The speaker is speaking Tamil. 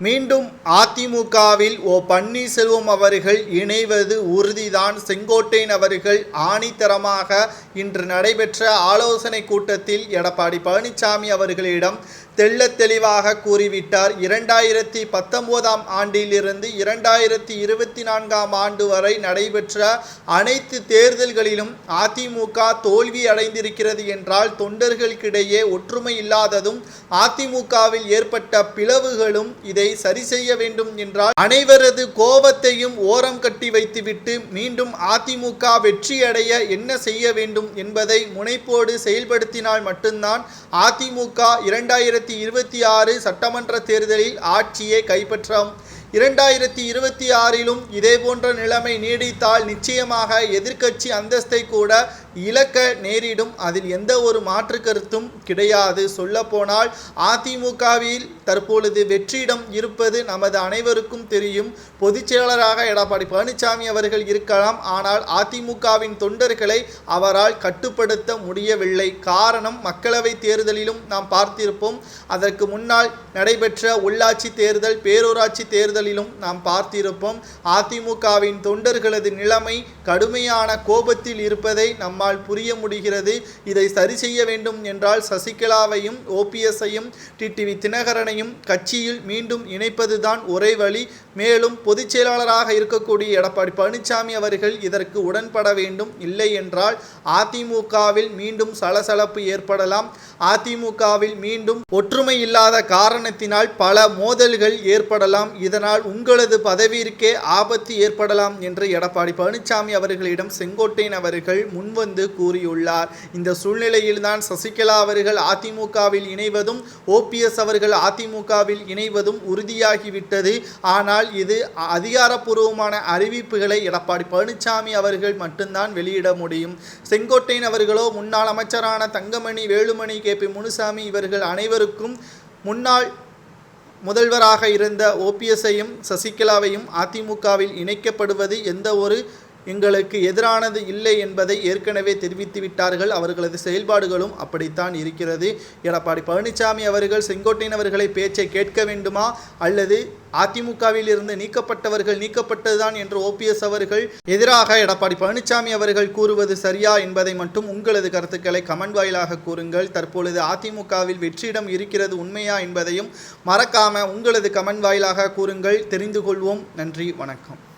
மீண்டும் அதிமுகவில் ஓ பன்னீர்செல்வம் அவர்கள் இணைவது உறுதிதான். செங்கோட்டையன் அவர்கள் ஆணித்தரமாக இன்று நடைபெற்ற ஆலோசனை கூட்டத்தில் எடப்பாடி பழனிசாமி அவர்களிடம் தெள்ள தெளிவாக கூறிவிட்டார். இரண்டாயிரத்தி பத்தொன்பதாம் ஆண்டிலிருந்து இரண்டாயிரத்தி இருபத்தி நான்காம் ஆண்டு வரை நடைபெற்ற அனைத்து தேர்தல்களிலும் அதிமுக தோல்வி அடைந்திருக்கிறது என்றால் தொண்டர்களுக்கிடையே ஒற்றுமை இல்லாததும் அதிமுகவில் ஏற்பட்ட பிளவுகளும் இதை சரி செய்ய வேண்டும் என்றால் அனைவரது கோபத்தையும் ஓரம் கட்டி வைத்துவிட்டு மீண்டும் அதிமுக வெற்றியடைய என்ன செய்ய வேண்டும் என்பதை முனைப்போடு செயல்படுத்தினால் மட்டும்தான் அதிமுக இரண்டாயிரத்தி இருபத்தி ஆறு சட்டமன்ற தேர்தலில் ஆட்சியை கைப்பற்றும். இரண்டாயிரத்தி இருபத்தி ஆறிலும் இதேபோன்ற நிலைமை நீடித்தால் நிச்சயமாக எதிர்க்கட்சி அந்தஸ்தை கூட இழக்க நேரிடும். அதில் எந்த ஒரு மாற்று கருத்தும் கிடையாது. சொல்லப்போனால் அதிமுகவில் தற்பொழுது வெற்றியிடம் இருப்பது நமது அனைவருக்கும் தெரியும். பொதுச்செயலராக எடப்பாடி பழனிசாமி அவர்கள் இருக்கலாம். ஆனால் அதிமுகவின் தொண்டர்களை அவரால் கட்டுப்படுத்த முடியவில்லை. காரணம் மக்களவை தேர்தலிலும் நாம் பார்த்திருப்போம். அதற்கு முன்னால் நடைபெற்ற உள்ளாட்சி தேர்தல் பேரூராட்சி தேர்தலிலும் நாம் பார்த்திருப்போம். அதிமுகவின் தொண்டர்களது நிலைமை கடுமையான கோபத்தில் இருப்பதை நம்மால் நம்மால் புரிய முடிகிறது. இதை சரி செய்ய வேண்டும் என்றால் சசிகலாவையும் ஓபிஎஸ்ஐயும் டிடிவி தினகரனையும் கட்சியில் மீண்டும் இணைப்பதுதான் ஒரே வழி. மேலும் பொதுச் செயலாளராக இருக்கக்கூடிய எடப்பாடி பழனிசாமி அவர்கள் இதற்கு உடன்பட வேண்டும். இல்லை என்றால் அதிமுகவில் மீண்டும் சலசலப்பு ஏற்படலாம். அதிமுகவில் மீண்டும் ஒற்றுமை இல்லாத காரணத்தினால் பல மோதல்கள் ஏற்படலாம். இதனால் உங்களது பதவியிற்கே ஆபத்து ஏற்படலாம் என்று எடப்பாடி பழனிசாமி அவர்களிடம் செங்கோட்டையன் அவர்கள் முன்வந்து கூறியுள்ளார். இந்த சூழ்நிலையில்தான் சசிகலா அவர்கள் அதிமுகவில் இணைவதும் ஓபிஎஸ் அவர்கள் அதிமுகவில் இணைவதும் உறுதியாகிவிட்டது. ஆனால் இது அதிகாரப்பூர்வமான அறிவிப்புகளை எடப்பாடி பழனிசாமி அவர்கள் மட்டும்தான் வெளியிட முடியும். செங்கோட்டையன் அவர்களோ முன்னாள் அமைச்சரான தங்கமணி வேலுமணி கே. பி. முனுசாமி இவர்கள் அனைவருக்கும் முன்னாள் முதல்வராக இருந்த ஓபிஎஸ்ஐயும் சசிகலாவையும் அதிமுகவில் இணைக்கப்படுவது எந்த ஒரு எங்களுக்கு எதிரானது இல்லை என்பதை ஏற்கனவே தெரிவித்து விட்டார்கள். அவர்களது செயல்பாடுகளும் அப்படித்தான் இருக்கிறது. எடப்பாடி பழனிசாமி அவர்கள் செங்கோட்டையன் அவர்களை பேச்சை கேட்க வேண்டுமா? அல்லது அதிமுகவில் இருந்து நீக்கப்பட்டவர்கள் நீக்கப்பட்டதுதான் என்று ஓபிஎஸ் அவர்கள் எதிராக எடப்பாடி பழனிசாமி அவர்கள் கூறுவது சரியா என்பதை மட்டும் உங்களது கருத்துக்களை கமெண்ட் வாயிலாக கூறுங்கள். தற்பொழுது அதிமுகவில் வெற்றிடம் இருக்கிறது உண்மையா என்பதையும் மறக்காம உங்களது கமெண்ட் வாயிலாக கூறுங்கள். தெரிந்து கொள்வோம். நன்றி வணக்கம்.